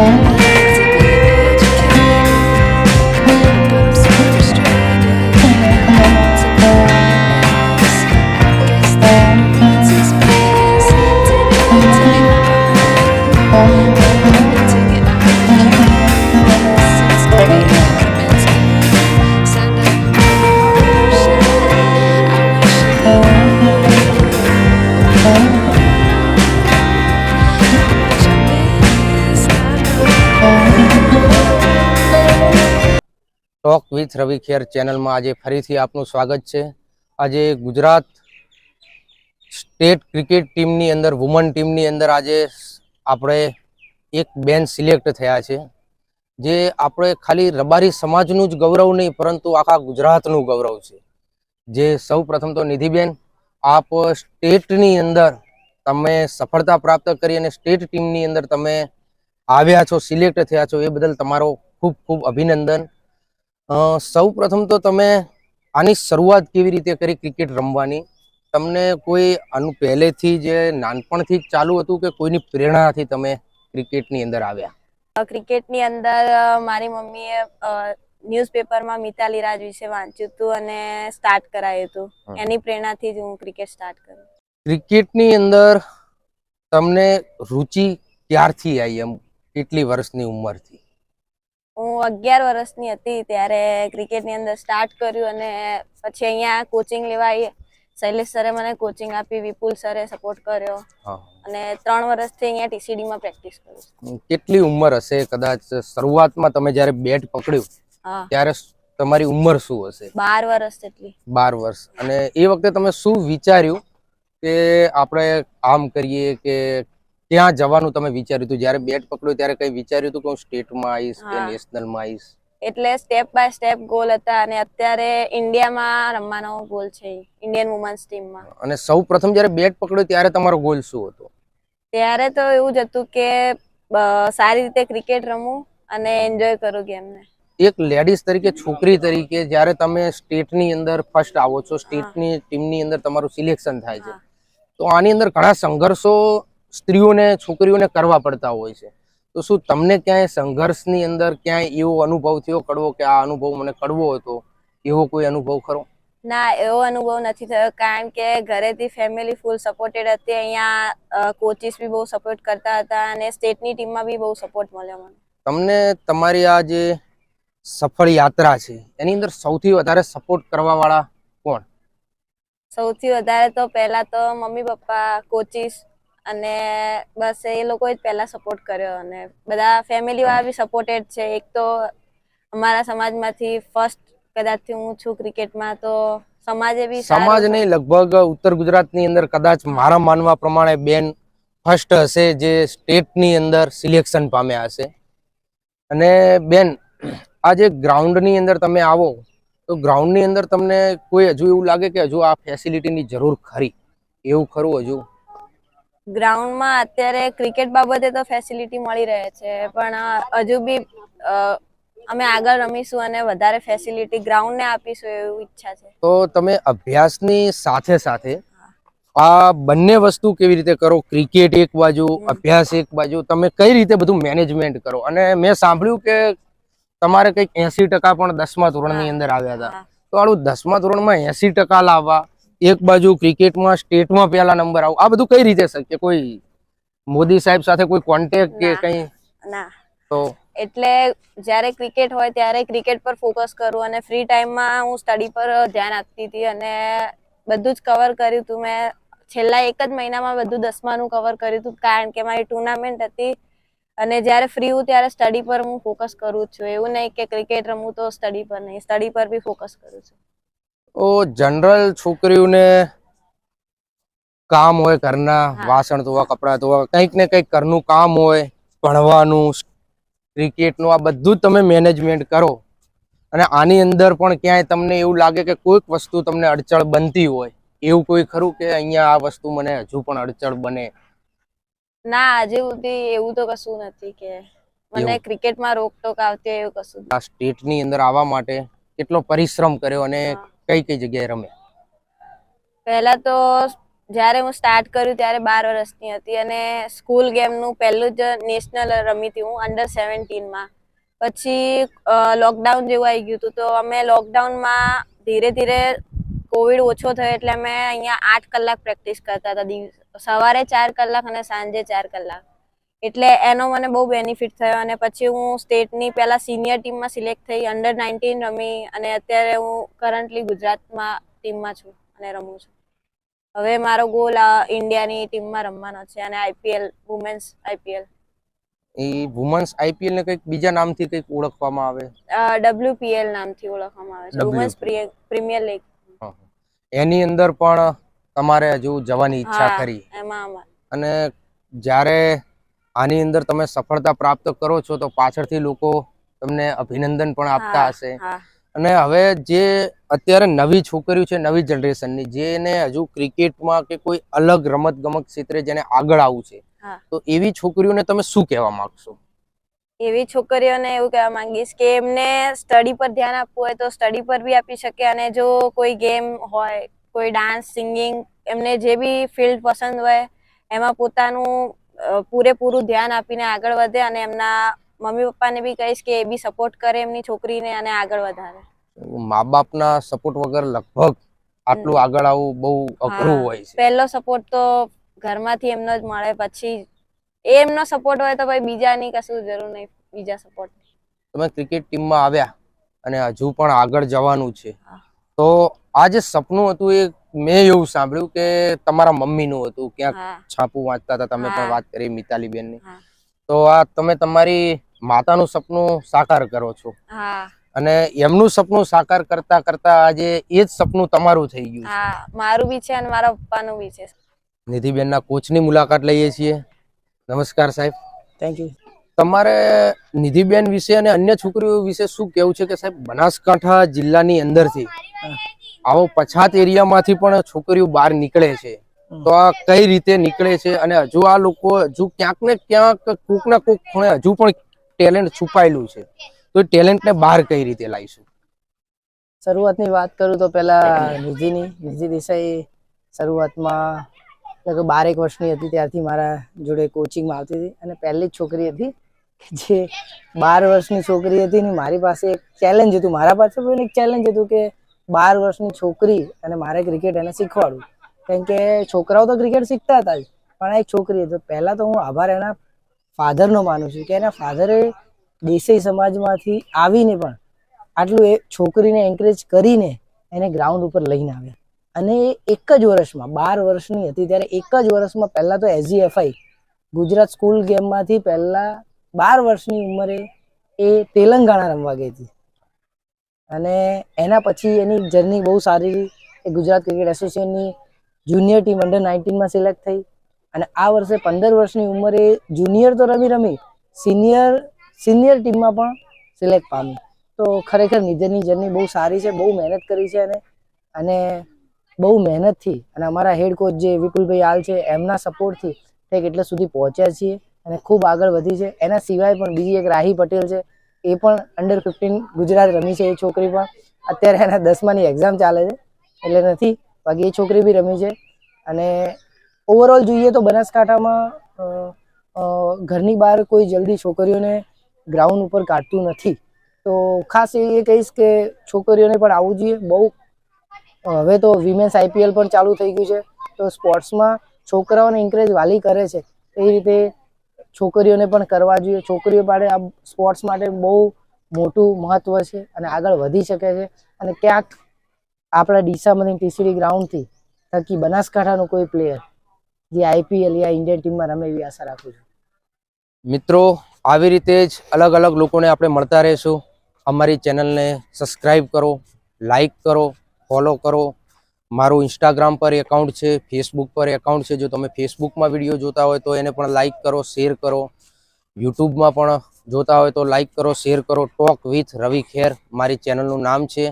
นะคะ with રવિ ખેર ચેનલમાં આજે ફરીથી આપનું સ્વાગત છે. આજે ગુજરાત સ્ટેટ ક્રિકેટ ટીમની અંદર, વુમન ટીમની અંદર આજે આપણે એક બેન સિલેક્ટ થયા છે, જે આપણે ખાલી રબારી સમાજનું જ ગૌરવ નહીં, પરંતુ આખા ગુજરાતનું ગૌરવ છે. જે સૌ પ્રથમ તો નિધિબેન, આપ સ્ટેટની અંદર તમે સફળતા પ્રાપ્ત કરી અને સ્ટેટ ટીમની અંદર તમે આવ્યા છો, સિલેક્ટ થયા છો, એ બદલ તમારો ખૂબ ખૂબ અભિનંદન. સૌ પ્રથમ તો તમે આની શરૂઆત કેવી રીતે કરી ક્રિકેટ રમવાની? તમને કોઈ આનું પહેલેથી જે નાનપણથી જ ચાલુ હતું કે કોઈની પ્રેરણાથી તમે ક્રિકેટની અંદર આવ્યા? ક્રિકેટની અંદર મારી મમ્મીએ ન્યૂઝપેપરમાં મિતાલી રાજ વિશે વાંચ્યું હતું અને સ્ટાર્ટ કરાયું હતું. એની પ્રેરણાથી જ હું ક્રિકેટ સ્ટાર્ટ કર્યું ક્રિકેટની અંદર તમને રુચિ ક્યારથી આવી એમ? કેટલી વર્ષની ઉંમરથી? હું અગિયાર વર્ષની હતી ત્યારે ક્રિકેટની અંદર સ્ટાર્ટ કર્યું અને પછી અહીંયા કોચિંગ લેવા આવી શૈલેષ સરે મને કોચિંગ આપી વિપુલ સરે સપોર્ટ કર્યો. અને ત્રણ વર્ષથી અહીંયા ટીસીડીમાં પ્રેક્ટિસ કરું કેટલી ઉંમર હશે? કદાચ શરૂઆતમાં તમે જ્યારે બેટ પકડ્યું ત્યારે તમારી ઉંમર શું હશે? બાર વર્ષ જેટલી. બાર વર્ષ. અને એ વખતે તમે શું વિચાર્યું કે આપણે આમ કરીએ કે ક્યાં જવાનું તમે વિચાર્યું હતું? જ્યારે બેટ પકડ્યું ત્યારે કઈ વિચાર્યું હતું કે હું સ્ટેટમાં આવીશ કે. નેશનલમાં આવીશ? એટલે સ્ટેપ બાય સ્ટેપ ગોલ હતા અને અત્યારે ઇન્ડિયામાં રમવાનો ગોલ છે ઇન્ડિયન વુમન્સ ટીમમાં અને સૌ પ્રથમ જ્યારે બેટ પકડ્યો ત્યારે તમારો ગોલ શું હતો? ત્યારે તો એવું જ હતું કે સારી રીતે ક્રિકેટ રમું અને એન્જોય કરું ગેમને. એક લેડીઝ તરીકે છોકરી તરીકે જ્યારે તમે સ્ટેટની અંદર ફર્સ્ટ આવો છો સ્ટેટની ટીમની અંદર તમારું સિલેક્શન થાય છે. તો આની અંદર ઘણા સંઘર્ષો સ્ત્રીઓને છોકરીઓને કરવા પડતા હોય છે. તો શું તમને ક્યાંય સંઘર્ષની અંદર ક્યાંય એવો અનુભવ થયો કડવો કે આ અનુભવ મને કડવો હતો? એવો કોઈ અનુભવ ખરો? ના એવો અનુભવ નથી થયો. કારણ કે ઘરેથી ફેમિલી ફૂલ સપોર્ટેડ હતી. અહીંયા કોચિસ બી બહુ સપોર્ટ કરતા હતા અને સ્ટેટની ટીમમાં બી બહુ સપોર્ટ મળ્યો મને. તમને તમારી આ જે સફળ યાત્રા છે એની અંદર સૌથી વધારે સપોર્ટ કરવા વાળા કોણ? સૌથી વધારે તો પહેલા તો મમ્મી પપ્પા કોચિસ અને બસ એ લોકોએ જ પહેલા સપોર્ટ કર્યો અને બધા ફેમિલી વાળા બી સપોર્ટેડ છે. એક તો અમારા સમાજમાંથી ફર્સ્ટ કદાચથી હું છું ક્રિકેટમાં તો સમાજે બી સમાજ નહીં, લગભગ ઉત્તર ગુજરાતની અંદર કદાચ મારા માનવા પ્રમાણે બેન ફર્સ્ટ હશે જે સ્ટેટની અંદર સિલેક્શન પામ્યા હશે. અને બેન આ જે ગ્રાઉન્ડની અંદર તમે આવો, તો ગ્રાઉન્ડની અંદર તમને કોઈ હજુ એવું લાગે કે હજુ આ ફેસિલિટીની જરૂર ખરી? એવું ખરું હજુ? ગ્રાઉન્ડમાં અત્યારે ક્રિકેટ બાબતે તો ફેસિલિટી મળી રહે છે પણ હજુ બી અમે આગળ રમીશું અને વધારે ફેસિલિટી ગ્રાઉન્ડને આપીશું એવું ઈચ્છા છે. તો તમે અભ્યાસની સાથે સાથે આ બંને વસ્તુ કેવી રીતે કરો? ક્રિકેટ એક બાજુ અભ્યાસ એક બાજુ તમે કઈ રીતે બધું મેનેજમેન્ટ કરો? અને મેં સાંભળ્યું કે તમારે કંઈક એસી ટકા પણ દસમા ધોરણની. અંદર આવ્યા હતા. તો આડું દસમા ધોરણમાં એસી ટકા લાવવા એક બાજુ ક્રિકેટમાં સ્ટેટમાં પહેલા નંબર આવું. આ બધું કઈ રીતે શક્ય કોઈ મોદી સાહેબ સાથે કોઈ કોન્ટેક્ટ કે કઈ? ના. તો? એટલે જ્યારે ક્રિકેટ હોય ત્યારે ક્રિકેટ પર ફોકસ કરું અને ફ્રી ટાઈમમાં હું સ્ટડી પર ધ્યાન આપતી હતી અને બધું જ કવર કર્યું હતું મેં છેલ્લા એક જ મહિનામાં બધું દસમાનું કવર કર્યું હતું કારણ કે મારી ટુર્નામેન્ટ હતી. અને જ્યારે ફ્રી હું ત્યારે સ્ટડી પર હું ફોકસ કરું છું. એવું નહીં કે ક્રિકેટ રમું તો સ્ટડી પર નહીં. સ્ટડી પર બી ફોકસ કરું છું. તો જનરલ છોકરીઓને કામ હોય ઘરના વાસણ ધોવા કપડાં ધોવા કંઈક ને કંઈક ઘરનું કામ હોય ભણવાનું ક્રિકેટનું આ બધું તમે મેનેજમેન્ટ કરો. અને આની અંદર પણ ક્યાંય તમને એવું લાગે કે કોઈક વસ્તુ તમને અડચણ બનતી હોય. એવું કોઈ ખરું કે અહીંયા આ વસ્તુ મને હજુ પણ અડચણ બને? ના આજે સુધી એવું તો કશું નથી કે મને ક્રિકેટમાં રોકટોક આવતી એવું કશું આ સ્ટેટની અંદર આવવા માટે કેટલો પરિશ્રમ કર્યો અને. કઈ કઈ જગ્યાએ રમે? પહેલા તો જ્યારે હું સ્ટાર્ટ કર્યું ત્યારે બાર વર્ષની હતી અને સ્કૂલ ગેમનું પહેલું જ નેશનલ રમી હતી હું અંડર સેવન્ટીનમાં પછી લોકડાઉન જેવું આવી ગયું હતું તો અમે લોકડાઉનમાં ધીરે ધીરે કોવિડ ઓછો થયો એટલે અમે અહીંયા આઠ કલાક પ્રેક્ટિસ કરતા હતા. સવારે ચાર કલાક અને સાંજે ચાર કલાક. એટલે એનો મને બહુ બેનિફિટ થયો અને પછી હું સ્ટેટની પહેલાં સિનિયર ટીમમાં સિલેક્ટ થઈ અંડર નાઇન્ટીન રમી અને અત્યારે હું કરન્ટલી ગુજરાતમાં ટીમમાં છું અને રમું છું. હવે મારો ગોલ ઇન્ડિયાની ટીમમાં રમવાનો છે અને આઈપીએલ વુમેન્સ આઈપીએલ એ વુમન્સ આઈપીએલ ને કંઈક બીજા નામથી કંઈક ઓળખવામાં આવે? ડબ્લ્યુપીએલ નામથી ઓળખવામાં આવે છે. વુમન્સ પ્રીમિયર લીગ એની અંદર પણ તમારે હજુ જવાની ઈચ્છા કરી એમાં અને જ્યારે આની અંદર તમે સફળતા પ્રાપ્ત કરો છો તો પાછળથી લોકો તમને અભિનંદન પણ આપતા હશે. અને હવે જે અત્યારે નવી છોકરીઓ છે નવી જનરેશનની જેને હજુ ક્રિકેટમાં કે કોઈ અલગ રમત ગમત ક્ષેત્રે જેને આગળ આવવું છે તો એવી છોકરીઓને તમે શું કહેવા માંગશો? એવી છોકરીઓને એવું કહેવા માંગીશ કે એમને સ્ટડી પર ધ્યાન આપવું હોય તો સ્ટડી પર બી આપી શકે અને જો કોઈ ગેમ હોય કોઈ ડાન્સ સિંગિંગ એમને જે બી ફિલ્ડ પસંદ હોય એમાં પોતાનું પૂરેપૂરું ધ્યાન આપીને આગળ વધે અને એમના મમ્મી પપ્પાને બી કહીશ કે એ બી સપોર્ટ કરે એમની છોકરીને અને આગળ વધારે. મા બાપના સપોર્ટ વગર લગભગ આટલું આગળ આવવું બહુ અઘરું હોય છે. પહેલો સપોર્ટ તો ઘરમાંથી એમનો જ મળે પછી એ એમનો સપોર્ટ હોય તો ભાઈ બીજાની કશું જરૂર નહીં બીજા સપોર્ટ તમે ક્રિકેટ ટીમમાં આવ્યા અને હજુ પણ આગળ જવાનું છે. તો આ જે સપનું હતું એ મેં એવું સાંભળ્યું કે તમારા મમ્મીનું હતું ક્યાંક છાપું વાંચતા હતા તમે પણ વાત કરી મિતાલી બેનની. તો આ તમે તમારી માતાનું સપનું સાકાર કરો છો. અને એમનું સપનું સાકાર કરતા કરતા આજે એ જ સપનું તમારું થઈ ગયું મારું બી છે અને મારા પપ્પાનું બી છે. નિધિબેનના કોચની મુલાકાત લઈએ છીએ. નમસ્કાર સાહેબ. થેન્ક યુ તમારે નિધિબેન વિશે અને અન્ય છોકરીઓ વિશે શું કેવું છે કે સાહેબ બનાસકાંઠા જિલ્લાની અંદરથી? આવો પછાત એરિયામાંથી પણ છોકરીઓ બહાર નીકળે છે. તો આ કઈ રીતે નીકળે છે અને હજુ આ લોકો હજુ ક્યાંક ને ક્યાંક કોક ના કોક ખૂણે હજુ પણ ટેલેન્ટ છુપાયેલું છે. તો એ ટેલેન્ટને બહાર કઈ રીતે લાવીશું? શરૂઆતની વાત કરું તો પહેલા નિધિની નિધિ દેસાઈ શરૂઆતમાં લગભગ બારેક વર્ષની હતી ત્યારથી મારા જોડે કોચિંગમાં આવતી હતી. અને પહેલી જ છોકરી હતી જે બાર વર્ષની છોકરી હતી ને મારી પાસે એક ચેલેન્જ હતું. મારા પાસે પણ એક ચેલેન્જ હતું કે બાર વર્ષની છોકરી અને મારે ક્રિકેટ એને શીખવાડવું. કેમ કે છોકરાઓ તો ક્રિકેટ શીખતા હતા જ. પણ એક છોકરી હતી. પહેલાં તો હું આભાર એના ફાધરનો માનું છું કે એના ફાધરે દેસાઈ સમાજમાંથી આવીને પણ આટલું એ છોકરીને એન્કરેજ કરીને એને ગ્રાઉન્ડ ઉપર લઈને આવ્યા. અને એ એક જ વર્ષમાં, બાર વર્ષની હતી ત્યારે એક જ વર્ષમાં પહેલાં તો એસજીએફઆઈ ગુજરાત સ્કૂલ ગેમમાંથી પહેલાં બાર વર્ષની ઉંમરે એ તેલંગાણા રમવા ગઈ હતી. અને એના પછી એની જર્ની બહુ સારી રહી. ગુજરાત ક્રિકેટ એસોસિએશનની જુનિયર ટીમ અંડર નાઇન્ટીનમાં સિલેક્ટ થઈ. અને આ વર્ષે પંદર વર્ષની ઉંમરે જુનિયર તો રમી રમી સિનિયર સિનિયર ટીમમાં પણ સિલેક્ટ પામી. તો ખરેખર નિધનની જર્ની બહુ સારી છે, બહુ મહેનત કરી છે અને અને બહુ મહેનતથી અને અમારા હેડ કોચ જે વિપુલભાઈ હાલ છે, એમના સપોર્ટથી તે એટલે સુધી પહોંચ્યા છીએ અને ખૂબ આગળ વધી છે. એના સિવાય પણ બીજી એક રાહી પટેલ છે એ પણ અંડર ફિફ્ટીન ગુજરાત રમી છે એ છોકરી પણ. અત્યારે એના દસમાની એક્ઝામ ચાલે છે, એટલે નથી, બાકી એ છોકરી બી રમી છે. અને ઓવરઓલ જોઈએ તો બનાસકાંઠામાં ઘરની બહાર કોઈ જલ્દી છોકરીઓને ગ્રાઉન્ડ ઉપર કાઢતું નથી. તો ખાસ એ કહીશ કે છોકરીઓને પણ આવવું જોઈએ. બહુ હવે તો વિમેન્સ આઈપીએલ પણ ચાલુ થઈ ગયું છે. તો સ્પોર્ટ્સમાં છોકરાઓને એન્કરેજ વાલી કરે છે. એ રીતે છોકરીઓને પણ કરવા જોઈએ. છોકરીઓ માટે આ સ્પોર્ટ્સ માટે બહુ મોટું મહત્વ છે અને આગળ વધી શકે છે. અને ક્યાંક આપણા ડીસામાંથી ટીસીડી ગ્રાઉન્ડથી થકી બનાસકાંઠાનો કોઈ પ્લેયર જે આઈપીએલ યા ઇન્ડિયન ટીમમાં રમે એવી આશા રાખું છું. મિત્રો, આવી રીતે જ અલગ અલગ લોકોને આપણે મળતા રહીશું. અમારી ચેનલને સબસ્ક્રાઈબ કરો લાઈક કરો ફોલો કરો. મારું ઇન્સ્ટાગ્રામ પર એકાઉન્ટ છે ફેસબુક પર એકાઉન્ટ છે. જો તમે ફેસબુકમાં વીડિયો જોતા હોય તો એને પણ લાઈક કરો શેર કરો. યુટ્યુબમાં પણ જોતા હોય તો લાઈક કરો શેર કરો. ટોક વિથ રવિ ખેર મારી ચેનલનું નામ છે.